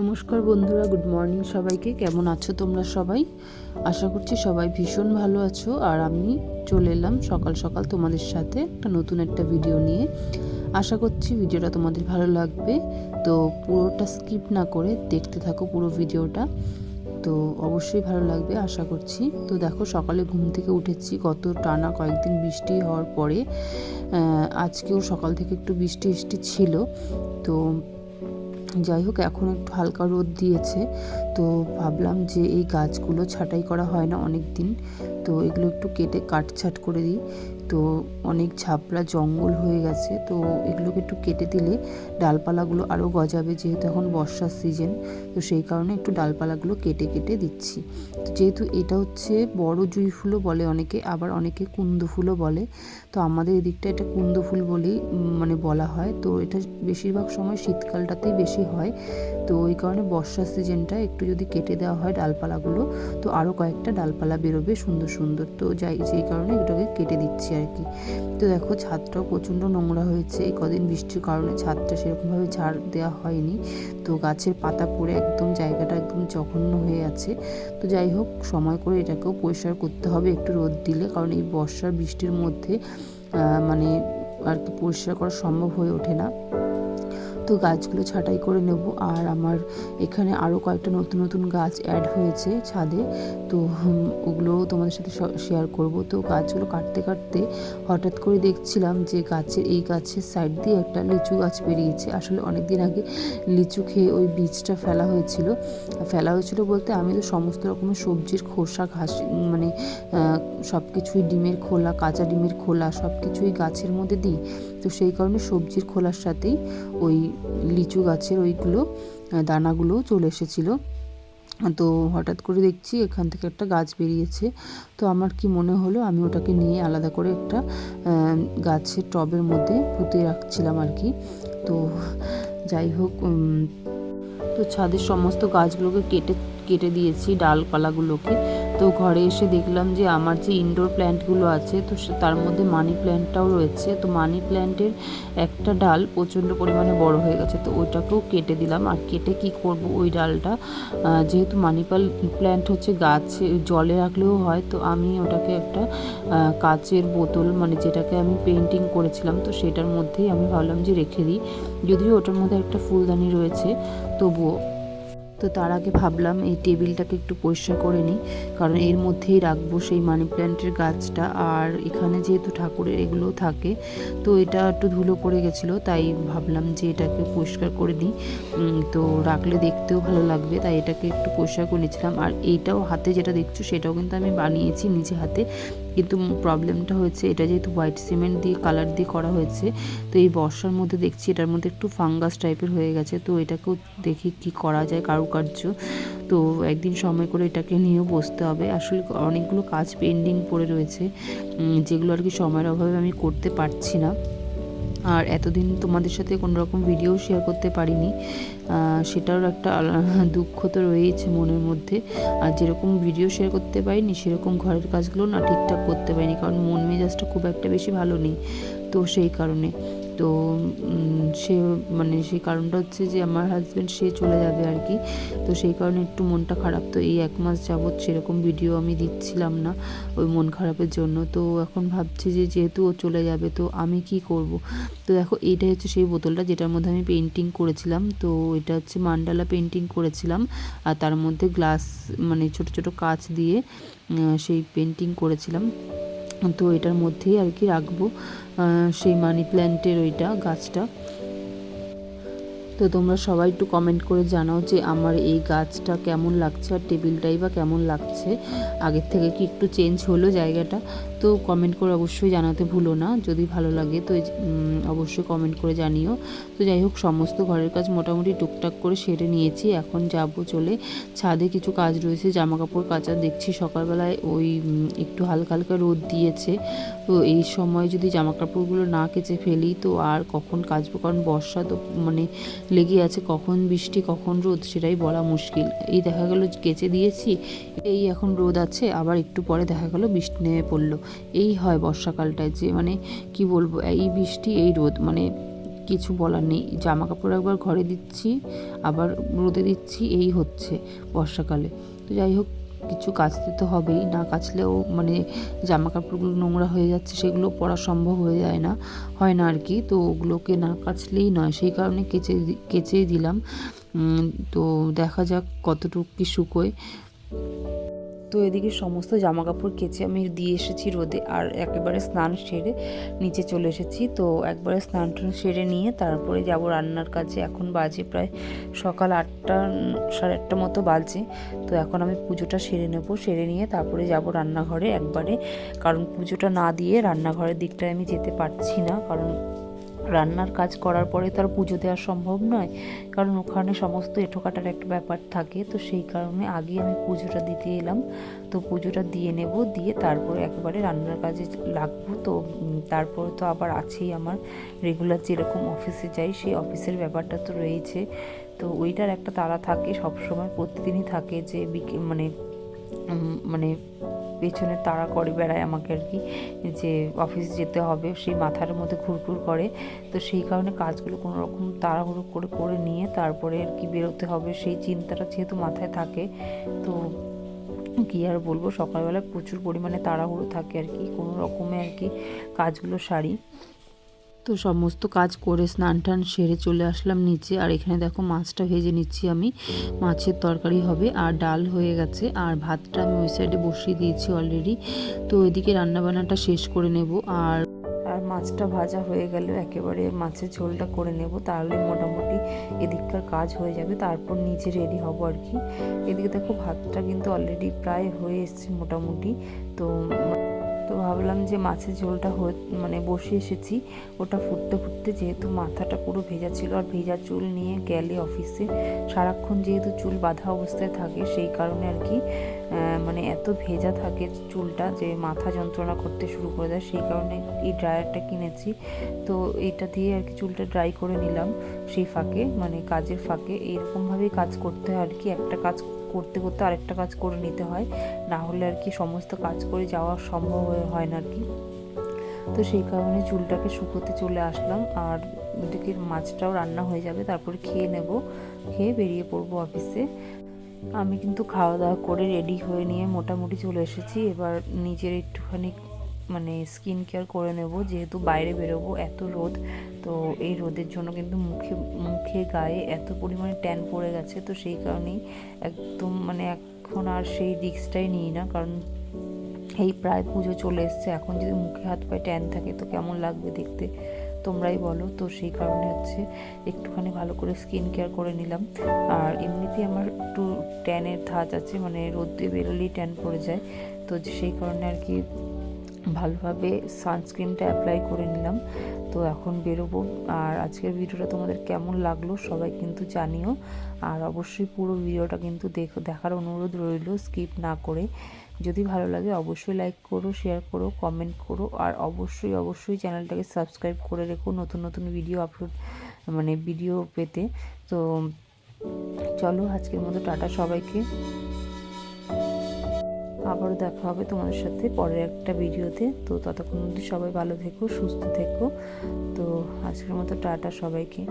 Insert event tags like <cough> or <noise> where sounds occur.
নমস্কার বন্ধুরা, good morning সবাইকে। কেমন আছো তোমরা সবাই? আশা করছি সবাই ভীষণ ভালো আছো। আর আমি চলে এলাম সকাল সকাল তোমাদের সাথে একটা নতুন একটা ভিডিও নিয়ে। আশা করছি ভিডিওটা তোমাদের ভালো লাগবে। তো পুরোটা স্কিপ না করে দেখতে থাকো পুরো ভিডিওটা তো অবশ্যই ভালো লাগবে, আশা করছি। তো দেখো, সকালে ঘুম থেকে উঠেছি। গত টানা কয়েকদিন বৃষ্টি হওয়ার পরে আজকেও সকাল থেকে একটু বৃষ্টি বৃষ্টি ছিল। তো যাই হোক, এখন একটু হালকা রোদ দিয়েছে। তো ভাবলাম যে এই গাছগুলো ছাঁটাই করা হয় না অনেক দিন তো এগুলো একটু কেটে কাটছাট করে দিই। তো অনেক ঝাপড়া জঙ্গল হয়ে গেছে। তো এগুলোকে একটু কেটে দিলে ডালপালাগুলো আরও গজাবে, যেহেতু এখন বর্ষার সিজন তো সেই কারণে একটু ডালপালাগুলো কেটে কেটে দিচ্ছি। তো যেহেতু এটা হচ্ছে বড় জুঁই ফুলও বলে অনেকে, আবার অনেকে কুন্দ ফুলও বলে। তো আমাদের এদিকটা এটা কুন্দ ফুল বলেই মানে বলা হয়। তো এটা বেশিরভাগ সময় শীতকালটাতেই বেশি হয়। তো ওই কারণে বর্ষার সিজনটা একটু যদি কেটে দেওয়া হয় ডালপালাগুলো, তো আরও কয়েকটা ডালপালা বেরোবে সুন্দর সুন্দর। তো যাই, যেই কারণে এটাকে কেটে দিচ্ছি। আর কি। তো দেখো ছাদটাও প্রচণ্ড নোংরা হয়েছে। এই কদিন বৃষ্টির কারণে ছাদটা সেরকমভাবে ঝাড় দেওয়া হয়নি। তো গাছের পাতা পড়ে একদম জায়গাটা একদম জঘন্য হয়ে আছে। তো যাই হোক, সময় করে এটাকেও পরিষ্কার করতে হবে। একটু রোদ দিলে, কারণ এই বর্ষার বৃষ্টির মধ্যে মানে আর কি পরিষ্কার করা সম্ভব হয়ে ওঠে না। তো গাছগুলো ছাঁটাই করে নেব। আর আমার এখানে আরও কয়েকটা নতুন নতুন গাছ অ্যাড হয়েছে ছাদে। তো ওগুলোও তোমাদের সাথে শেয়ার করব। তো গাছগুলো কাটতে কাটতে হঠাৎ করে দেখছিলাম যে গাছের, এই গাছের সাইড দিয়ে একটা লিচু গাছ বেরিয়েছে। আসলে অনেক দিন আগে লিচু খেয়ে ওই বীজটা ফেলা হয়েছিল। ফেলা হয়েছিল বলতে আমি তো সমস্ত রকমের সবজির খোসা, ঘাস মানে সব কিছুই ডিমের খোলা, কাঁচা ডিমের খোলা সব কিছুই গাছের মধ্যে দিই। তো সেই কারণে সবজির খোলার সাথেই ওই লিচু গাছের ওইগুলো দানাগুলো চলে এসেছিল। তো হঠাৎ করে দেখছি এখান থেকে একটা গাছ বেরিয়েছে। তো আমার কি মনে হলো, আমি ওটাকে নিয়ে আলাদা করে একটা গাছের টবের মধ্যে পুঁতে রাখছিলাম আর কি। তো যাই হোক তো ছাদের সমস্ত গাছগুলোকে কেটে কেটে দিয়েছি, ডালপালাগুলোকে। তো ঘরে এসে দেখলাম যে আমার যে ইনডোর প্ল্যান্টগুলো আছে, তো তার মধ্যে মানি প্ল্যান্টটাও রয়েছে। তো মানি প্ল্যান্টের একটা ডাল প্রচণ্ড পরিমাণে বড় হয়ে গেছে, তো ওইটাকেও কেটে দিলাম। আর কেটে কি করব ওই ডালটা? যেহেতু মানি প্ল্যান্ট হচ্ছে গাছে জলে রাখলেও হয়, তো আমি ওটাকে একটা কাচের বোতল মানে যেটাকে আমি পেন্টিং করেছিলাম, তো সেটার মধ্যেই আমি ভাবলাম যে রেখে দিই। যদিও ওটার মধ্যে একটা ফুলদানি রয়েছে, তবুও তো তার আগে ভাবলাম এই টেবিলটাকে একটু পরিষ্কার করে নিই, কারণ এর মধ্যেই রাখব সেই মানি প্ল্যান্টের গাছটা। আর এখানে যেহেতু ঠাকুরের এগুলো থাকে, তো এটা একটু ধুলো পড়ে গেছিল, তাই ভাবলাম যে এটাকে পরিষ্কার করে নিই। তো রাখলে দেখতেও ভালো লাগবে, তাই এটাকে একটু পরিষ্কার করে নিয়েছিলাম। আর এইটাও হাতে যেটা দেখছ, সেটাও কিন্তু আমি বানিয়েছি নিজে হাতে। কিন্তু প্রবলেমটা হয়েছে, এটা যেহেতু হোয়াইট সিমেন্ট দিয়ে কালার দিয়ে করা হয়েছে, তো এই বর্ষার মধ্যে দেখছি এটার মধ্যে একটু ফাঙ্গাস টাইপের হয়ে গেছে, তো এটাকেও দেখি কি করা যায় কারুকার্য। তো একদিন সময় করে এটাকে নিয়েও বসতে হবে। আসলে অনেকগুলো কাজ পেন্ডিং পড়ে রয়েছে যেগুলো আর কি সময়ের অভাবে আমি করতে পারছি না। আর এতদিন তোমাদের সাথে কোনো রকম ভিডিও শেয়ার করতে পারিনি সেটারও একটা <laughs> দুঃখ তো রয়েছে মনের মধ্যে। আর যেরকম ভিডিও শেয়ার করতে পারিনি, সেরকম ঘরের কাজগুলো না ঠিকঠাক করতে পারিনি, কারণ মন মেজাজটা খুব একটা বেশি ভালো নেই। তো সেই কারণে। তো সে মানে সেই কারণটা হচ্ছে যে আমার হাজব্যান্ড সে চলে যাবে আর কি। তো সেই কারণে একটু মনটা খারাপ। তো এই এক মাস যাবৎ সেরকম ভিডিও আমি দিচ্ছিলাম না ওই মন খারাপের জন্য। তো এখন ভাবছি যে যেহেতু ও চলে যাবে, তো আমি কি করব? তো দেখো, এইটাই হচ্ছে সেই বোতলটা যেটার মধ্যে আমি পেন্টিং করেছিলাম। তো এটা হচ্ছে মান্ডালা পেন্টিং করেছিলাম। আর তার মধ্যে গ্লাস মানে ছোট ছোট কাচ দিয়ে সেই পেন্টিং করেছিলাম। তো এটার মধ্যেই আর কি রাখব সেই মানি প্ল্যান্টের ওইটা, গাছটা। তো তোমরা সবাই একটু কমেন্ট করে জানাও যে আমার এই গাছটা কেমন লাগছে আর টেবিলটাই বা কেমন লাগছে। আগের থেকে কি একটু চেঞ্জ হলো জায়গাটা? তো কমেন্ট করে অবশ্যই জানাতে ভুলো না, যদি ভালো লাগে তো অবশ্যই কমেন্ট করে জানিও। তো যাই হোক, সমস্ত ঘরের কাজ মোটামুটি টুকটাক করে সেরে নিয়েছি, এখন যাব চলে ছাদে কিছু কাজ রয়েছে জামা কাপড় কাচা দেখছি, সকালবেলায় ওই একটু হালকা হালকা রোদ দিয়েছে। তো এই সময় যদি জামা কাপড়গুলো না কেচে ফেলি তো আর কখন কাচবো? কারণ বর্ষা তো মানে লেগে আছে, কখন বৃষ্টি, কখন রোদ সেটাই বলা মুশকিল। এই দেখা গেল কেচে দিয়েছি, এই এখন রোদ আছে, আবার একটু পরে দেখা গেল বৃষ্টি নেমে পড়ল। এই হয় বর্ষাকালটায় যে মানে কি বলব, এই বৃষ্টি, এই রোদ মানে কিছু বলার নেই। জামা কাপড় একবার ঘরে দিচ্ছি, আবার রোদে দিচ্ছি, এই হচ্ছে বর্ষাকালে। তো যাই হোক, কিছু কাচতে তো হবেই, না কাচলেও মানে জামা কাপড়গুলো নোংরা হয়ে যাচ্ছে, সেগুলো পরা সম্ভব হয়ে যায় না, হয় না আর কি তো ওগুলোকে না কাচলেই নয়, সেই কারণে কেচে কেচেই দিলাম। তো দেখা যাক কতটুকু কি শুকোয়। তো এদিকে সমস্ত জামা কাপড় কেচে আমি দিয়ে এসেছি রোদে আর একেবারে স্নান সেরে নিচে চলে এসেছি। তো একবারে স্নান টান সেরে নিয়ে তারপরে যাব রান্নার কাজে। এখন বাজে প্রায় সকাল আটটা, সাড়ে আটটা মতো বাজে। তো এখন আমি পুজোটা সেরে নেব, সেরে নিয়ে তারপরে যাব রান্নাঘরে একবারে। কারণ পুজোটা না দিয়ে রান্নাঘরের দিকটায় আমি যেতে পারছি না। কারণ রান্নার কাজ করার পরে তো আর পুজো দেওয়া সম্ভব নয়, কারণ ওখানে সমস্ত এঁঠোকাটার একটা ব্যাপার থাকে, তো সেই কারণে আগে আমি পুজোটা দিতে এলাম। তো পুজোটা দিয়ে নেব, দিয়ে তারপরে একেবারে রান্নার কাজে লাগবো, তো তারপরে তো আবার আছেই আমার। রেগুলার যেরকম অফিসে যাই, সেই অফিসের ব্যাপারটা তো রয়েছে। তো ওইটার একটা তাড়া থাকে, সবসময় প্রতিদিনই থাকে যে মানে মানে পেছনে তাড়া করে বেড়ায় আমাকে আর কি, যে অফিস যেতে হবে, সেই মাথার মধ্যে ঘুরঘুর করে। তো সেই কারণে কাজগুলো কোনো রকম তাড়াহুড়ো করে করে নিয়ে তারপরে আর কি বেরোতে হবে। সেই চিন্তাটা যেহেতু মাথায় থাকে, তো কি আর বলব? সকালবেলায় প্রচুর পরিমাণে তাড়াহুড়ো থাকে আর কি, কোনো রকমে আর কি কাজগুলো সারি। তো সমস্ত কাজ করে স্নান টান সেরে চলে আসলাম নিচে। আর এখানে দেখো মাছটা ভেজে নিচ্ছি আমি। মাছের তরকারি হবে আর ডাল হয়ে গেছে। আর ভাতটা আমি ওই সাইডে বসিয়ে দিয়েছি অলরেডি তো এদিকে রান্নাবান্নাটা শেষ করে নেব। আর আর মাছটা ভাজা হয়ে গেল। একেবারে মাছের ঝোলটা করে নেব। তাহলে মোটামুটি এদিককার কাজ হয়ে যাবে। তারপর নিচে রেডি হব আর কি। এদিকে দেখো ভাতটা কিন্তু অলরেডি প্রায় হয়ে এসছে মোটামুটি। তো তো ভাবলাম যে মাছের ঝোলটা মানে বসে এসেছি। ওটা ফুটতে ফুটতে যেহেতু মাথাটা পুরো ভেজা ছিল আর ভেজা চুল নিয়ে গেলে অফিসে, সারাক্ষণ যেহেতু চুল বাঁধা অবস্থায় থাকে, সেই কারণে আর কি মানে এত ভেজা থাকে চুলটা যে মাথা যন্ত্রণা করতে শুরু করে দেয়, সেই কারণে এই ড্রায়ারটা কিনেছি। তো এটা দিয়ে আর কি চুলটা ড্রাই করে নিলাম, সেই ফাঁকে মানে কাজের ফাঁকে। এইরকমভাবেই কাজ করতে হয় আর কি, একটা কাজ করতে করতে আরেকটা কাজ করে নিতে হয়। না হলে আর কি সমস্ত কাজ করে যাওয়া সম্ভব হয়ে- না আর কি। তো সেই কারণে চুলটাকে শুকোতে চলে আসলাম। আর এদিকে মাছটাও রান্না হয়ে যাবে, তারপরে খেয়ে নেব। খেয়ে বেরিয়ে পড়ব অফিসে। আমি কিন্তু খাওয়া দাওয়া করে রেডি হয়ে নিয়ে মোটামুটি চলে এসেছি। এবার নিজের একটুখানি মানে স্কিন কেয়ার করে নেব, যেহেতু বাইরে বেরোবো এত রোদ, তো এই রোদের জন্য কিন্তু মুখে মুখে গায়ে এত পরিমাণে ট্যান পড়ে গেছে, তো সেই কারণেই একদম মানে এখন আর সেই রিক্সটাই নিই না, কারণ এই প্রায় পুজো চলে এসছে, এখন যদি মুখে হাত পায়ে ট্যান থাকে তো কেমন লাগবে দেখতে? তোমরাই বলো, তো সেই কারণে হচ্ছে একটুখানি ভালো করে স্কিন কেয়ার করে নিলাম। আর এমনিতেই আমার একটু ট্যানের ধাঁচ আছে মানে রোদে বেরোলেই ট্যান পড়ে যায়, তো সেই কারণে আর কি ভালোভাবে সানস্ক্রিনটা অ্যাপ্লাই করে নিলাম। তো এখন বেরোবো। আর আজকের ভিডিওটা তোমাদের কেমন লাগল সবাই কিন্তু জানিও। আর অবশ্যই পুরো ভিডিওটা কিন্তু দেখো, দেখার অনুরোধ রইল স্কিপ না করে। যদি ভালো লাগে অবশ্যই লাইক করো শেয়ার করো কমেন্ট করো। আর অবশ্যই অবশ্যই চ্যানেলটাকে সাবস্ক্রাইব করে রেখো নতুন নতুন ভিডিও আপলোড মানে ভিডিও পেতে। তো চলো আজকের মতো টাটা সবাইকে। আবারও দেখা হবে তোমাদের সাথে পরের একটা ভিডিওতে। তো ততক্ষণ সবাই ভালো থেকো, সুস্থ থেকো। তো আজকের মতো টাটা সবাইকে।